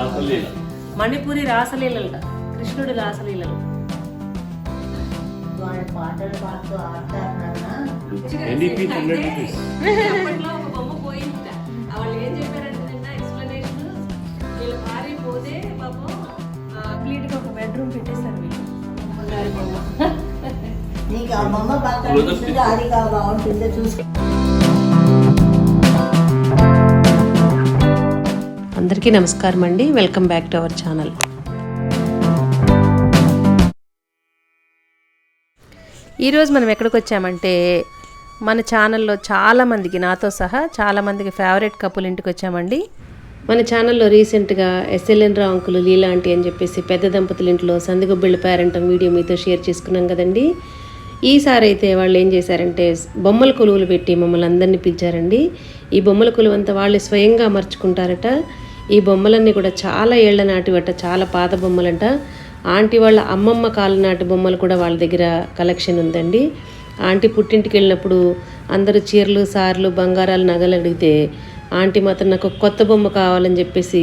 రాసలీల. మణిపురి రాసలీలట కృష్ణుడి రాసలీలలు. వాళ్ళ పాటలు పాడుతూ ఆడతారు నాన్న ఎన్ని పీస్ హండ్రెడ్ రూపీస్ అప్పట్లో ఒక బొమ్మ పోయిందిట. వాళ్ళు ఏం చెప్పారంటే నిన్న ఎక్స్ప్లెనేషన్ వీళ్ళ భార్య పోతే పాపం కంప్లీట్గా ఒక బెడ్రూమ్ పెట్టేశారు వీళ్ళు. నీకు ఆ బొమ్మ బాగా కనిపిస్తుందో అది బాగుంటుందో? చూసి అందరికీ నమస్కారం అండి. Welcome back to our channel ఈరోజు మనం ఎక్కడికి వచ్చామంటే మన ఛానల్లో చాలామందికి నాతో సహా చాలామందికి ఫేవరెట్ కపుల్ ఇంటికి వచ్చామండి. మన ఛానల్లో రీసెంట్గా ఎస్ఎల్ఎన్ రా అంకులు లీలా ఆంటీ అని చెప్పేసి పెద్ద దంపతుల ఇంట్లో సందిగుబ్బిళ్ళ పేరెంట్ వీడియో మీతో షేర్ చేసుకున్నాం కదండి. ఈసారి అయితే వాళ్ళు ఏం చేశారంటే బొమ్మల కొలువులు పెట్టి మమ్మల్ని అందరినీ పిలిచారండి. ఈ బొమ్మల కొలువు అంతా వాళ్ళే స్వయంగా అమర్చుకుంటారట. ఈ బొమ్మలన్నీ కూడా చాలా ఏళ్ళ నాటివట చాలా పాత బొమ్మలంట. ఆంటీ వాళ్ళ అమ్మమ్మ కాలం నాటి బొమ్మలు కూడా వాళ్ళ దగ్గర కలెక్షన్ ఉందండి. ఆంటీ పుట్టింటికి వెళ్ళినప్పుడు అందరూ చీరలు సార్లు బంగారాలు నగలు అడిగితే ఆంటీ మాత్రం నాకు కొత్త బొమ్మ కావాలని చెప్పేసి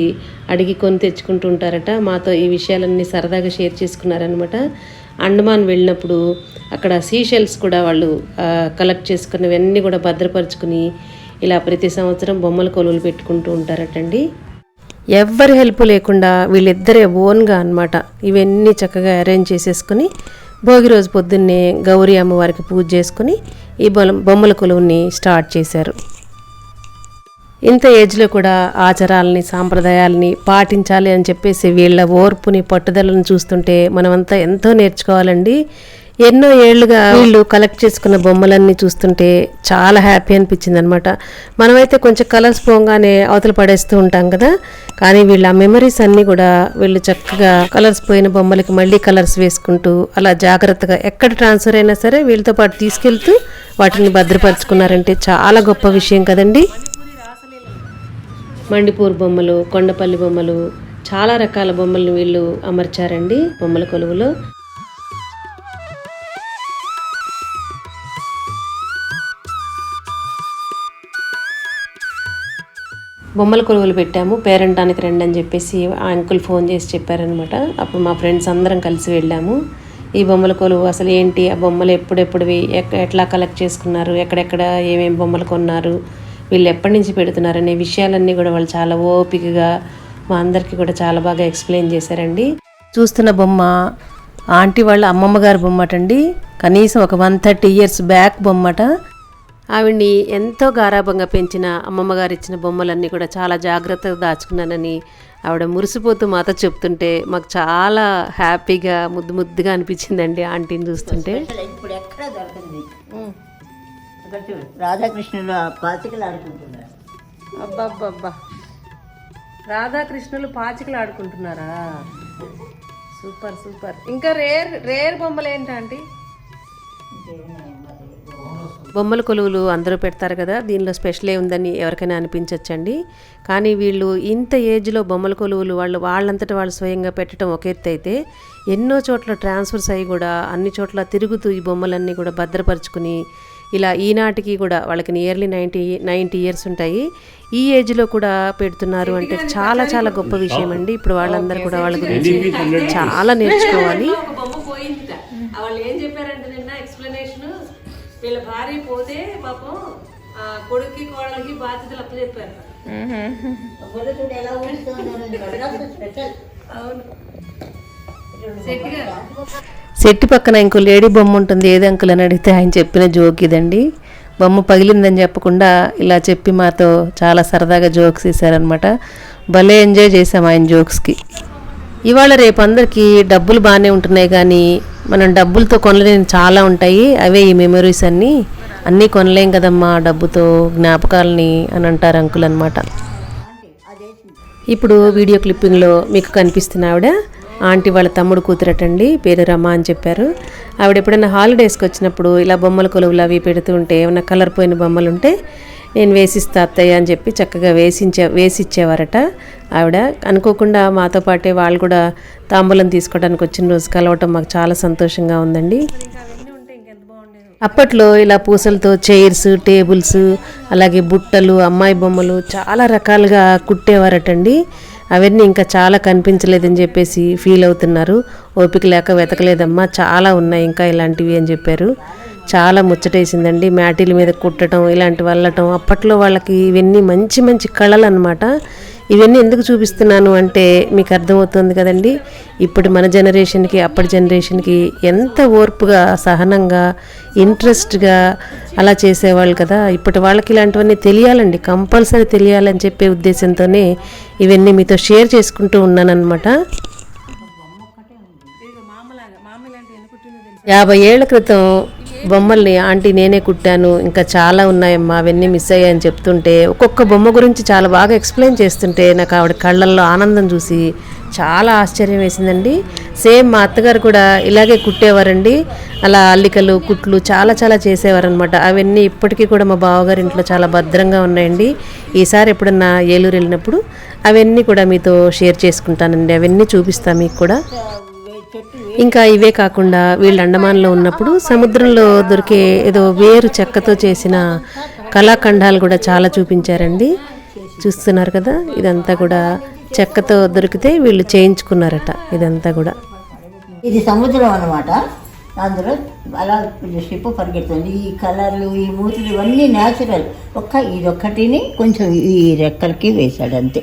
అడిగి కొని తెచ్చుకుంటూ ఉంటారట. మాతో ఈ విషయాలన్నీ సరదాగా షేర్ చేసుకున్నారనమాట అండమాన్ వెళ్ళినప్పుడు అక్కడ సీషెల్స్ కూడా వాళ్ళు కలెక్ట్ చేసుకున్నవన్నీ కూడా భద్రపరుచుకుని ఇలా ప్రతి సంవత్సరం బొమ్మల కొలువులు పెట్టుకుంటూ ఉంటారటండి. ఎవ్వరి హెల్ప్ లేకుండా వీళ్ళిద్దరే ఓన్గా అన్నమాట. ఇవన్నీ చక్కగా అరేంజ్ చేసేసుకుని భోగి రోజు పొద్దున్నే గౌరీ అమ్మవారికి పూజ చేసుకుని ఈ బొల బొమ్మల కొలువుని స్టార్ట్ చేశారు. ఇంత ఏజ్లో కూడా ఆచారాలని సాంప్రదాయాలని పాటించాలి అని చెప్పేసి వీళ్ళ ఓర్పుని పట్టుదలను చూస్తుంటే మనమంతా ఎంతో నేర్చుకోవాలండి. ఎన్నో ఏళ్ళుగా వీళ్ళు కలెక్ట్ చేసుకున్న బొమ్మలన్నీ చూస్తుంటే చాలా హ్యాపీ అనిపించింది అనమాట మనమైతే కొంచెం కలర్స్ పోగానే అవతల పడేస్తూ ఉంటాం కదా. కానీ వీళ్ళ మెమరీస్ అన్నీ కూడా వీళ్ళు చక్కగా కలర్స్ పోయిన బొమ్మలకి మళ్ళీ కలర్స్ వేసుకుంటూ అలా జాగ్రత్తగా ఎక్కడ ట్రాన్స్ఫర్ అయినా సరే వీళ్ళతో పాటు తీసుకెళ్తూ వాటిని భద్రపరుచుకున్నారంటే చాలా గొప్ప విషయం కదండి. మండిపూర్ బొమ్మలు కొండపల్లి బొమ్మలు చాలా రకాల బొమ్మలను వీళ్ళు అమర్చారండి బొమ్మల కొలువులో. బొమ్మల కొలువులు పెట్టాము. పేరంటానికి రండి అని చెప్పేసి ఆ అంకుల్ ఫోన్ చేసి చెప్పారనమాట అప్పుడు మా ఫ్రెండ్స్ అందరం కలిసి వెళ్ళాము. ఈ బొమ్మల కొలువు అసలు ఏంటి? ఆ బొమ్మలు ఎప్పుడెప్పుడువి ఎట్లా కలెక్ట్ చేసుకున్నారు? ఎక్కడెక్కడ ఏమేమి బొమ్మలు కొన్నారు? వీళ్ళు ఎప్పటి నుంచి పెడుతున్నారు అనే విషయాలన్నీ కూడా వాళ్ళు చాలా ఓపికగా మా అందరికీ కూడా చాలా బాగా ఎక్స్ప్లెయిన్ చేశారండి. చూస్తున్న బొమ్మ ఆంటీ వాళ్ళ అమ్మమ్మ గారి బొమ్మటండి. కనీసం ఒక వన్ థర్టీ ఇయర్స్ బ్యాక్ బొమ్మట. ఆవిడ్ని ఎంతో గారాభంగా పెంచిన అమ్మమ్మగారు ఇచ్చిన బొమ్మలన్నీ కూడా చాలా జాగ్రత్తగా దాచుకున్నానని ఆవిడ మురిసిపోతూ మాతో చెప్తుంటే మాకు చాలా హ్యాపీగా ముద్దు ముద్దుగా అనిపించిందండి ఆంటీని చూస్తుంటే. ఇప్పుడు ఎక్కడ దొరకదు? రాధాకృష్ణులు పాచికలు ఆడుకుంటున్నారు? అబ్బబ్బబ్బా. రాధాకృష్ణులు పాచికలు ఆడుకుంటున్నారా? Super super. ఇంకా రేర్ రేర్ బొమ్మలు ఏంటంటే బొమ్మల కొలువులు అందరూ పెడతారు కదా దీనిలో స్పెషల్ ఉందని ఎవరికైనా అనిపించవచ్చండి కానీ వీళ్ళు ఇంత ఏజ్లో బొమ్మల కొలువులు వాళ్ళు వాళ్ళంతట వాళ్ళు స్వయంగా పెట్టడం ఒక ఎత్తు అయితే ఎన్నో చోట్ల ట్రాన్స్ఫర్స్ అయ్యి కూడా అన్ని చోట్ల తిరుగుతూ ఈ బొమ్మలన్నీ కూడా భద్రపరుచుకుని ఇలా ఈనాటికి కూడా వాళ్ళకి నియర్లీ నైంటీ నైంటీ ఇయర్స్ ఉంటాయి. ఈ ఏజ్లో కూడా పెడుతున్నారు అంటే చాలా చాలా గొప్ప విషయం అండి. ఇప్పుడు వాళ్ళందరూ కూడా వాళ్ళ గురించి చాలా నేర్చుకోవాలి ఒక బొమ్మ పోయిందిట వాళ్ళు ఏం చెప్పారంటే నిన్న ఎక్స్ప్లెనేషన్ వీళ్ళ భార్య పోతే పాపం ఆ, కొడుక్కి కోడలికి బాధ్యతలు స్పెషల్ అవును. సెట్టి పక్కన ఇంకో లేడీ బొమ్మ ఉంటుంది. ఏది అంకుల్ అని అడిగితే ఆయన చెప్పిన జోక్ ఇదండి. బొమ్మ పగిలిందని చెప్పకుండా ఇలా చెప్పి మాతో చాలా సరదాగా జోక్స్ వేశారనమాట భలే ఎంజాయ్ చేసాం ఆయన జోక్స్కి. ఇవాళ రేపు అందరికీ డబ్బులు బాగానే ఉంటున్నాయి కానీ మనం డబ్బులతో కొనలేని చాలా ఉంటాయి. అవే ఈ మెమరీస్ అన్నీ. అన్నీ కొనలేం కదమ్మా డబ్బుతో జ్ఞాపకాలని అని అంటారు అంకుల్ అనమాట ఇప్పుడు వీడియో క్లిప్పింగ్లో మీకు కనిపిస్తున్న ఆవిడ ఆంటీ వాళ్ళ తమ్ముడు కూతురటండి పేరు రమ అని చెప్పారు. ఆవిడ ఎప్పుడైనా హాలిడేస్కి వచ్చినప్పుడు ఇలా బొమ్మల కొలువులు అవి పెడుతూ ఉంటే ఏమైనా కలర్ పోయిన బొమ్మలు ఉంటే నేను వేసిస్తా అత్తయ్య అని చెప్పి చక్కగా వేసించే వేసిచ్చేవారట. ఆవిడ అనుకోకుండా మాతో పాటే వాళ్ళు కూడా తాంబూలం తీసుకోవడానికి వచ్చిన రోజు కలవటం మాకు చాలా సంతోషంగా ఉందండి. అప్పట్లో ఇలా పూసలతో చైర్స్ టేబుల్స్ అలాగే బుట్టలు అమ్మాయి బొమ్మలు చాలా రకాలుగా కుట్టేవారటండి. అవన్నీ ఇంకా చాలా కనిపించలేదని చెప్పేసి ఫీల్ అవుతున్నారు. ఓపిక లేక వెతకలేదమ్మా చాలా ఉన్నాయి ఇంకా ఇలాంటివి అని చెప్పారు. చాలా ముచ్చటేసిందండి. మ్యాటీల మీద కుట్టడం ఇలాంటి వల్లటం. అప్పట్లో వాళ్ళకి ఇవన్నీ మంచి మంచి కళలు అనమాట ఇవన్నీ ఎందుకు చూపిస్తున్నాను అంటే మీకు అర్థమవుతుంది కదండి. ఇప్పుడు మన జనరేషన్కి అప్పటి జనరేషన్కి ఎంత ఓర్పుగా సహనంగా ఇంట్రెస్ట్గా అలా చేసేవాళ్ళు కదా. ఇప్పటి వాళ్ళకి ఇలాంటివన్నీ తెలియాలండి. కంపల్సరీ తెలియాలని చెప్పే ఉద్దేశంతోనే ఇవన్నీ మీతో షేర్ చేసుకుంటూ ఉన్నానన్నమాట. యాభై ఏళ్ళ క్రితం బొమ్మల్ని ఆంటీ నేనే కుట్టాను ఇంకా చాలా ఉన్నాయమ్మా అవన్నీ మిస్ అయ్యాయని చెప్తుంటే ఒక్కొక్క బొమ్మ గురించి చాలా బాగా ఎక్స్ప్లెయిన్ చేస్తుంటే నాకు ఆవిడ కళ్ళల్లో ఆనందం చూసి చాలా ఆశ్చర్యం వేసిందండి. సేమ్ మా అత్తగారు కూడా ఇలాగే కుట్టేవారండి. అలా అల్లికలు కుట్లు చాలా చాలా చేసేవారనమాట అవన్నీ ఇప్పటికీ కూడా మా బావగారి ఇంట్లో చాలా భద్రంగా ఉన్నాయండి. ఈసారి ఎప్పుడన్నా ఏలూరు వెళ్ళినప్పుడు అవన్నీ కూడా మీతో షేర్ చేసుకుంటానండి. అవన్నీ చూపిస్తాను మీకు కూడా. ఇంకా ఇవే కాకుండా వీళ్ళు అండమాన్లో ఉన్నప్పుడు సముద్రంలో దొరికే ఏదో వేరు చెక్కతో చేసిన కళాఖండాలు కూడా చాలా చూపించారండి. చూస్తున్నారు కదా ఇదంతా కూడా చెక్కతో దొరికితే వీళ్ళు చేయించుకున్నారట ఇదంతా కూడా. ఇది సముద్రం అన్నమాట. అందులో అలా షిప్ పరిగెడుతుంది. ఈ కలర్లు ఈ మూతులు ఇవన్నీ న్యాచురల్ ఒక్క ఇదొక్కటిని కొంచెం ఈ రెక్కలకి వేశాడు అంతే.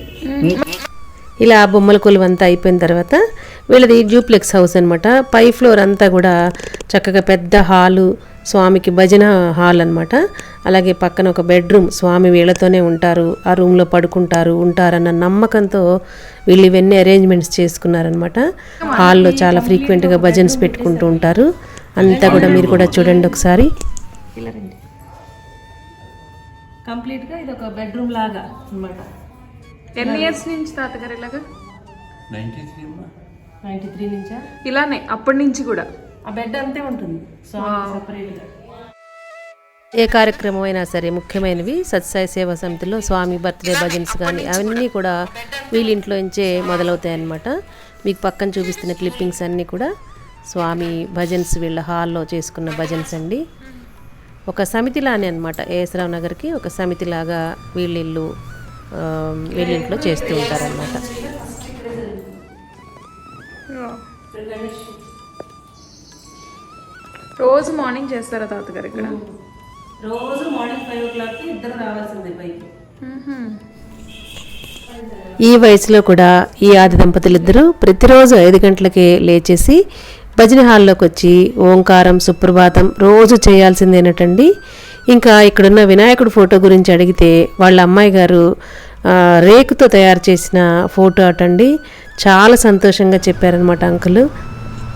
ఇలా బొమ్మల కొలువు అంతా అయిపోయిన తర్వాత వీళ్ళది జూప్లెక్స్ హౌస్ అనమాట పై ఫ్లోర్ అంతా కూడా చక్కగా పెద్ద హాలు స్వామికి భజన హాల్ అన్నమాట. అలాగే పక్కన ఒక బెడ్రూమ్ స్వామి వీళ్ళతోనే ఉంటారు ఆ రూమ్లో పడుకుంటారు ఉంటారన్న నమ్మకంతో వీళ్ళు ఇవన్నీ అరేంజ్మెంట్స్ చేసుకున్నారనమాట హాల్లో చాలా ఫ్రీక్వెంట్గా భజన్స్ పెట్టుకుంటూ ఉంటారు. అంతా కూడా మీరు కూడా చూడండి ఒకసారి. కంప్లీట్గా ఇది ఒక బెడ్రూమ్ లాగా అనమాట ఎన్ని ఇయర్స్ నుంచి తాతగారు ఇలాగా? నైంటీ త్రీ నుంచా? ఇలానే అప్పటి నుంచి కూడా. ఆ బెడ్ అంతే ఉంటుంది. సపరేట్గా ఏ కార్యక్రమం అయినా సరే ముఖ్యమైనవి సత్సాయి సేవా సమితిలో స్వామి బర్త్డే భజన్స్ కానీ అవన్నీ కూడా వీళ్ళ ఇంట్లో నుంచే మొదలవుతాయి అన్నమాట. మీకు పక్కన చూపిస్తున్న క్లిప్పింగ్స్ అన్నీ కూడా స్వామి భజన్స్ వీళ్ళ హాల్లో చేసుకున్న భజన్స్ అండి. ఒక సమితిలానే అనమాట ఏసరావు నగర్కి ఒక సమితిలాగా వీళ్ళ ఇల్లు ఆ, వీళ్ళ ఇంట్లో చేస్తూ ఉంటారనమాట రోజు మార్నింగ్ చేస్తారా తాతగారు ఇక్కడ? రోజు మార్నింగ్ ఫైవ్ ఓ క్లాక్కి ఇద్దరు రావాల్సిందే పైకి. ఈ వయసులో కూడా ఈ ఆది దంపతులిద్దరూ ప్రతిరోజు ఐదు గంటలకే లేచేసి భజన హాల్లోకి వచ్చి ఓంకారం సుప్రభాతం రోజు చేయాల్సిందేనటండి ఇంకా ఇక్కడున్న వినాయకుడు ఫోటో గురించి అడిగితే వాళ్ళ అమ్మాయి గారు రేకుతో తయారు చేసిన ఫోటో అటండి. చాలా సంతోషంగా చెప్పారనమాట అంకులు.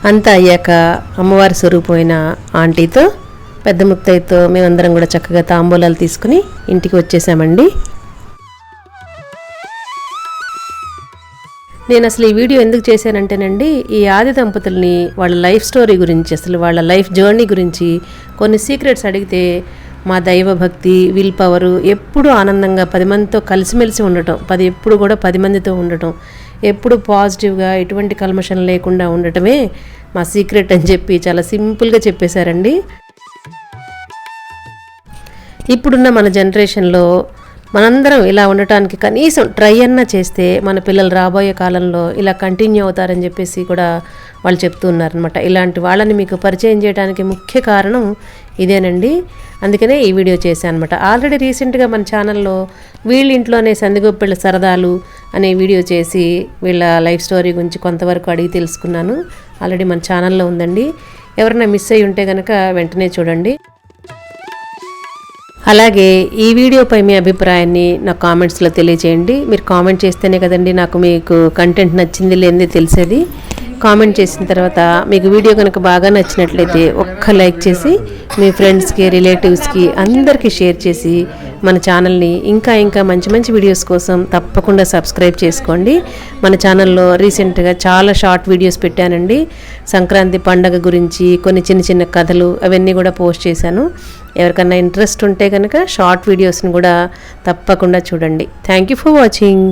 అంతా అయ్యాక అమ్మవారి స్వరూపమైన ఆంటీతో పెద్ద ముత్తైతో మేమందరం కూడా చక్కగా తాంబూలాలు తీసుకుని ఇంటికి వచ్చేసామండి. నేను అసలు ఈ వీడియో ఎందుకు చేశానంటేనండి ఈ ఆది దంపతుల్ని వాళ్ళ లైఫ్ స్టోరీ గురించి అసలు వాళ్ళ లైఫ్ జర్నీ గురించి కొన్ని సీక్రెట్స్ అడిగితే మా దైవ భక్తి విల్ పవరు ఎప్పుడూ ఆనందంగా పది మందితో కలిసిమెలిసి ఉండటం పది ఎప్పుడు కూడా పది మందితో ఉండటం ఎప్పుడు పాజిటివ్గా ఎటువంటి కల్మషం లేకుండా ఉండటమే మా సీక్రెట్ అని చెప్పి చాలా సింపుల్గా చెప్పేశారండి. ఇప్పుడున్న మన జనరేషన్లో మనందరం ఇలా ఉండటానికి కనీసం ట్రై అన్నా చేస్తే మన పిల్లలు రాబోయే కాలంలో ఇలా కంటిన్యూ అవుతారని చెప్పేసి కూడా వాళ్ళు చెప్తూ ఉన్నారనమాట ఇలాంటి వాళ్ళని మీకు పరిచయం చేయడానికి ముఖ్య కారణం ఇదేనండి. అందుకనే ఈ వీడియో చేశాను అనమాట ఆల్రెడీ రీసెంట్గా మన ఛానల్లో వీళ్ళ ఇంట్లోనే సందిగొప్పిళ్ళ సరదాలు అనే వీడియో చేసి వీళ్ళ లైఫ్ స్టోరీ గురించి కొంతవరకు అడిగి తెలుసుకున్నాను. ఆల్రెడీ మన ఛానల్లో ఉందండి. ఎవరైనా మిస్ అయ్యి ఉంటే కనుక వెంటనే చూడండి. అలాగే ఈ వీడియోపై మీ అభిప్రాయాన్ని నా కామెంట్స్లో తెలియజేయండి మీరు కామెంట్ చేస్తేనే కదండి నాకు మీకు కంటెంట్ నచ్చింది లేనిది తెలిసేది. కామెంట్ చేసిన తర్వాత మీకు వీడియో కనుక బాగా నచ్చినట్లయితే ఒక్క లైక్ చేసి మీ ఫ్రెండ్స్కి రిలేటివ్స్కి అందరికీ షేర్ చేసి మన ఛానల్ని ఇంకా ఇంకా మంచి మంచి వీడియోస్ కోసం తప్పకుండా సబ్స్క్రైబ్ చేసుకోండి. మన ఛానల్లో రీసెంట్గా చాలా షార్ట్ వీడియోస్ పెట్టానండి. సంక్రాంతి పండగ గురించి కొన్ని చిన్న చిన్న కథలు అవన్నీ కూడా పోస్ట్ చేశాను. ఎవరికన్నా ఇంట్రెస్ట్ ఉంటే కనుక షార్ట్ వీడియోస్ని కూడా తప్పకుండా చూడండి. Thank you for watching.